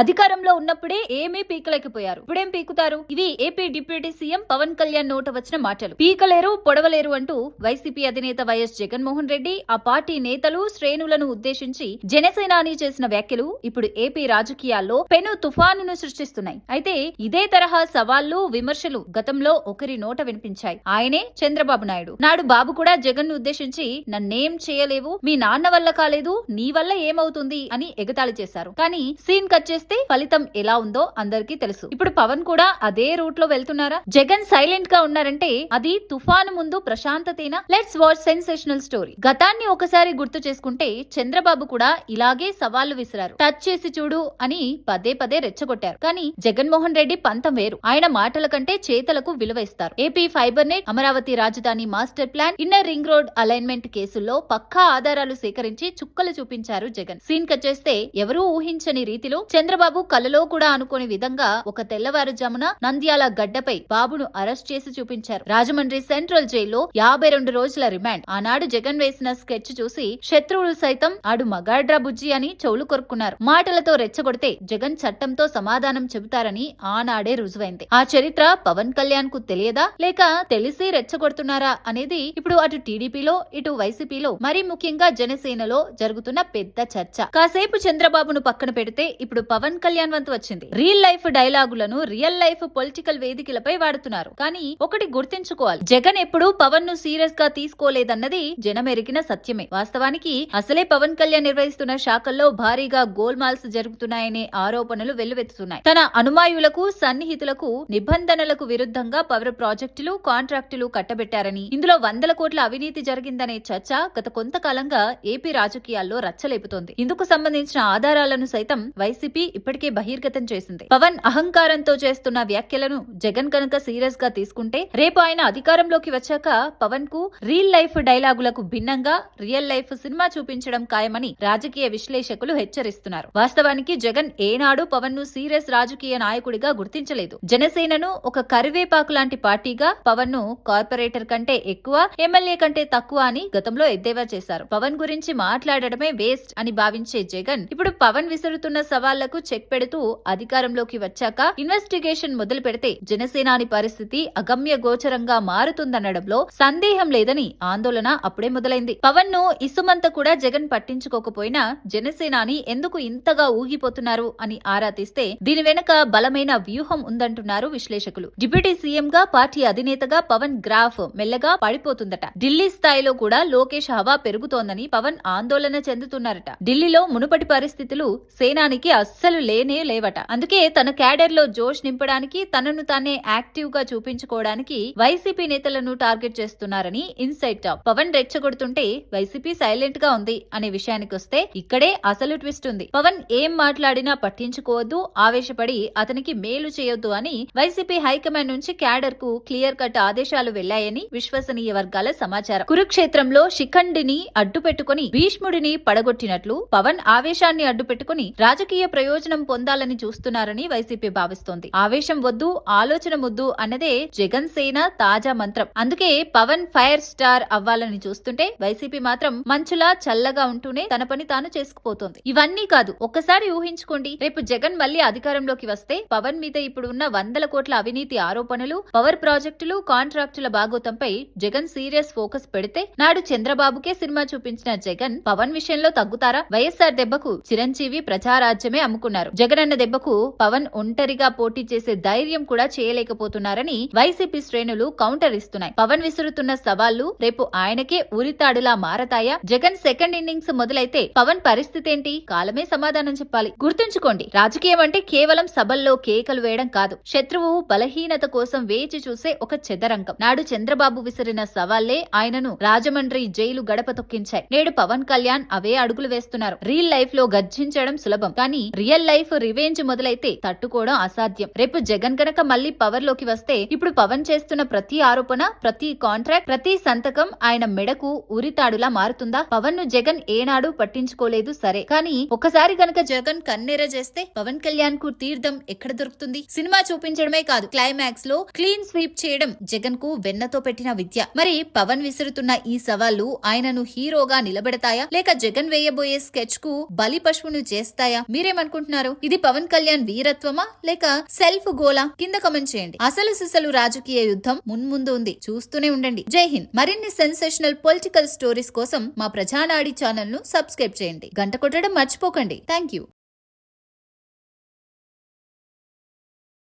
అధికారంలో ఉన్నప్పుడే ఏమీ పీకలేకపోయారు. ఇప్పుడేం పీకుతారు? ఇవి AP deputy CM Pawan Kalyan నోట వచ్చిన మాటలు. పీకలేరు పొడవలేరు అంటూ వైసీపీ అధినేత వైఎస్ జగన్మోహన్ రెడ్డి ఆ పార్టీ నేతలు శ్రేణులను ఉద్దేశించి జనసేనాని చేసిన వ్యాఖ్యలు ఇప్పుడు ఏపీ రాజకీయాల్లో పెను తుఫానును సృష్టిస్తున్నాయి. అయితే ఇదే తరహా సవాళ్ళు విమర్శలు గతంలో ఒకరి నోట వినిపించాయి. ఆయనే చంద్రబాబు నాయుడు. నాడు బాబు కూడా జగన్ను ఉద్దేశించి నన్నేం చేయలేవు మీ నాన్న వల్ల కాలేదు నీ వల్ల ఏమవుతుంది అని ఎగతాళి చేశారు. కానీ సీన్ కట్ చేస్తే ఫలితం ఎలా ఉందో అందరికీ తెలుసు. ఇప్పుడు పవన్ కూడా అదే రూట్లో వెళ్తున్నారా? జగన్ సైలెంట్గా ఉన్నారంటే అది తుఫాను ముందు ప్రశాంతతేనా? లెట్స్ వాచ్ సెన్సేషనల్ స్టోరీ గతాన్ని ఒకసారి గుర్తు చేసుకుంటే చంద్రబాబు కూడా ఇలాగే సవాళ్ళు విసిరారు. టచ్ చేసి చూడు అని పదే పదే రెచ్చగొట్టారు. కానీ జగన్మోహన్ రెడ్డి పంతం వేరు. ఆయన మాటల కంటే చేతలకు విలువ ఇస్తారు. ఏపీ ఫైబర్ నెట్ అమరావతి రాజధాని master plan inner ring road alignment కేసుల్లో పక్కా ఆధారాలు సేకరించి చుక్కలు చూపించారు జగన్. సీన్ కట్ చేస్తే ఎవరూ ఊహించని రీతిలో చంద్రబాబు కలలో కూడా అనుకోని విధంగా ఒక తెల్లవారుజామున నంద్యాల గడ్డపై బాబును అరెస్ట్ చేసి చూపించారు. రాజమండ్రి సెంట్రల్ జైల్లో యాభై రెండు రోజుల రిమాండ్. ఆనాడు జగన్ వేసిన స్కెచ్ చూసి శత్రువులు సైతం ఆడు మగాడ్రా బుజ్జి అని చెవులు కొరుక్కున్నారు. మాటలతో రెచ్చగొడితే జగన్ చట్టంతో సమాధానం చెబుతారని ఆనాడే రుజువైంది. ఆ చరిత్ర పవన్ కళ్యాణ్కు తెలియదా? లేక తెలిసి రెచ్చగొడుతున్నారా అనేది ఇప్పుడు అటు టీడీపీలో ఇటు వైసీపీలో మరీ ముఖ్యంగా జనసేనలో జరుగుతున్న పెద్ద చర్చ. కాసేపు చంద్రబాబును పక్కన పెడితే ఇప్పుడు పవన్ పవన్ కళ్యాణ్ వంతు వచ్చింది. రియల్ లైఫ్ డైలాగులను రియల్ లైఫ్ పొలిటికల్ వేదికలపై వాడుతున్నారు. కానీ ఒకటి గుర్తించుకోవాలి. జగన్ ఎప్పుడు పవన్ను సీరియస్గా తీసుకోలేదన్నది జనమెరిగిన సత్యమే. వాస్తవానికి అసలే పవన్ కళ్యాణ్ నిర్వహిస్తున్న శాఖల్లో భారీగా గోల్మాల్స్ జరుగుతున్నాయనే ఆరోపణలు వెల్లువెత్తుతున్నాయి. తన అనుమాయులకు సన్నిహితులకు నిబంధనలకు విరుద్ధంగా పవర్ ప్రాజెక్టులు కాంట్రాక్టులు కట్టబెట్టారని ఇందులో వందల కోట్ల అవినీతి జరిగిందనే చర్చ గత కొంతకాలంగా ఏపీ రాజకీయాల్లో రచ్చలేపుతోంది. ఇందుకు సంబంధించిన ఆధారాలను సైతం వైసీపీ ఇప్పటికే బహిర్గతం చేసింది. పవన్ అహంకారంతో చేస్తున్న వ్యాఖ్యలను జగన్ కనుక సీరియస్గా తీసుకుంటే రేపు ఆయన అధికారంలోకి వచ్చాక పవన్కు రియల్ లైఫ్ డైలాగులకు భిన్నంగా రియల్ లైఫ్ సినిమా చూపించడం ఖాయమని రాజకీయ విశ్లేషకులు హెచ్చరిస్తున్నారు. వాస్తవానికి జగన్ ఏనాడు పవన్ను సీరియస్ రాజకీయ నాయకుడిగా గుర్తించలేదు. జనసేనను ఒక కరివేపాకు లాంటి పార్టీగా పవన్ను కార్పొరేటర్ కంటే ఎక్కువ ఎమ్మెల్యే కంటే తక్కువ అని గతంలో ఎద్దేవా చేశారు. పవన్ గురించి మాట్లాడడమే వేస్ట్ అని భావించే జగన్ ఇప్పుడు పవన్ విసురుతున్న సవాళ్ళకు చెక్ పెడుతూ అధికారంలోకి వచ్చాక ఇన్వెస్టిగేషన్ మొదలు పెడితే జనసేనాని పరిస్థితి అగమ్య గోచరంగా మారుతుందనడంలో సందేహం లేదని ఆందోళన అప్పుడే మొదలైంది. పవన్ను ఇసుమంత కూడా జగన్ పట్టించుకోకపోయినా జనసేనాని ఎందుకు ఇంతగా ఊగిపోతున్నారు అని ఆరా తీస్తే దీని వెనుక బలమైన వ్యూహం ఉందంటున్నారు విశ్లేషకులు. డిప్యూటీ సీఎం గా పార్టీ అధినేతగా పవన్ గ్రాఫ్ మెల్లగా పడిపోతుందట. ఢిల్లీ స్థాయిలో కూడా లోకేష్ హవా పెరుగుతోందని పవన్ ఆందోళన చెందుతున్నారట. ఢిల్లీలో మునుపటి పరిస్థితులు సేనానికి అస్సలు లేనే లేవట. అందుకే తన క్యాడర్లో జోష్ నింపడానికి తనను తానే యాక్టివ్గా చూపించుకోవడానికి వైసీపీ నేతలను టార్గెట్ చేస్తున్నారని ఇన్సైట్ టాప్ పవన్ రెచ్చగొడుతుంటే వైసీపీ సైలెంట్గా ఉంది అనే విషయానికి వస్తే ఇక్కడే అసలు ట్విస్ట్ ఉంది. పవన్ ఏం మాట్లాడినా పట్టించుకోవద్దు ఆవేశపడి అతనికి మేలు చేయొద్దు అని వైసీపీ హైకమాండ్ నుంచి క్యాడర్కు క్లియర్ కట్ ఆదేశాలు వెళ్ళాయని విశ్వసనీయ వర్గాల సమాచారం. కురుక్షేత్రంలో శిఖండిని అడ్డుపెట్టుకుని భీష్ముడిని పడగొట్టినట్లు పవన్ ఆవేశాన్ని అడ్డు పెట్టుకుని రాజకీయ ప్రయోజనం ప్రయోజనం పొందాలని చూస్తున్నారని వైసీపీ భావిస్తోంది. ఆవేశం వద్దు ఆలోచన ముద్దు అన్నదే జగన్ సేన తాజా మంత్రం. అందుకే పవన్ ఫైర్ స్టార్ అవ్వాలని చూస్తుంటే వైసీపీ మాత్రం మంచులా చల్లగా ఉంటూనే తన పని తాను చేసుకుపోతోంది. ఇవన్నీ కాదు ఒక్కసారి ఊహించుకోండి. రేపు జగన్ మళ్ళీ అధికారంలోకి వస్తే పవన్ మీద ఇప్పుడు ఉన్న వందల కోట్ల అవినీతి ఆరోపణలు పవర్ ప్రాజెక్టులు కాంట్రాక్టుల బాగోతంపై జగన్ సీరియస్ ఫోకస్ పెడితే నాడు చంద్రబాబుకే సినిమా చూపించిన జగన్ పవన్ విషయంలో తగ్గుతారా? వైఎస్ఆర్ దెబ్బకు చిరంజీవి ప్రజారాజ్యమే అమ్ముకు జగన్ అన్న దెబ్బకు పవన్ ఒంటరిగా పోటీ చేసే ధైర్యం కూడా చేయలేకపోతున్నారని వైసీపీ శ్రేణులు కౌంటర్ ఇస్తున్నాయి. పవన్ విసురుతున్న సవాళ్ళు రేపు ఆయనకే ఉరితాడులా మారతాయా? జగన్ సెకండ్ ఇన్నింగ్స్ మొదలైతే పవన్ పరిస్థితి ఏంటి? కాలమే సమాధానం చెప్పాలి. గుర్తుంచుకోండి రాజకీయం అంటే కేవలం సభల్లో కేకలు వేయడం కాదు. శత్రువు బలహీనత కోసం వేచి చూసే ఒక చెదరంగం. నాడు చంద్రబాబు విసిరిన సవాళ్ళే ఆయనను రాజమండ్రి జైలు గడప తొక్కించాయి. నేడు పవన్ కళ్యాణ్ అవే అడుగులు వేస్తున్నారు. రీల్ లైఫ్లో గర్జించడం సులభం. కానీ రియల్ లైఫ్ రివెంజ్ మొదలైతే తట్టుకోవడం అసాధ్యం. రేపు జగన్ గనక మళ్ళీ పవర్లోకి వస్తే ఇప్పుడు పవన్ చేస్తున్న ప్రతి ఆరోపణ ప్రతి కాంట్రాక్ట్ ప్రతి సంతకం ఆయన మెడకు ఉరితాడులా మారుతుందా? పవన్ను జగన్ ఏనాడు పట్టించుకోలేదు సరే. కానీ ఒకసారి గనక జగన్ కన్నెర చేస్తే పవన్ కళ్యాణ్కు తీర్థం ఎక్కడ దొరుకుతుంది? సినిమా చూపించడమే కాదు క్లైమాక్స్లో క్లీన్ స్వీప్ చేయడం జగన్కు వెన్నతో పెట్టిన విద్య. మరి పవన్ విసురుతున్న ఈ సవాళ్ళు ఆయనను హీరోగా నిలబెడతాయా? లేక జగన్ వేయబోయే స్కెచ్కు బలి పశువును చేస్తాయా? మీరేమనుకుంటారు అనుకుంటున్నారు? ఇది పవన్ కళ్యాణ్ వీరత్వమా? లేక సెల్ఫ్ గోలా? కింద కమెంట్ చేయండి. అసలు సిసలు రాజకీయ యుద్ధం మున్ముందు ఉంది. చూస్తూనే ఉండండి. జై హింద్. మరిన్ని సెన్సేషనల్ పొలిటికల్ స్టోరీస్ కోసం మా ప్రజానాడి ఛానల్ను సబ్స్క్రైబ్ చేయండి. గంట కొట్టడం మర్చిపోకండి. Thank you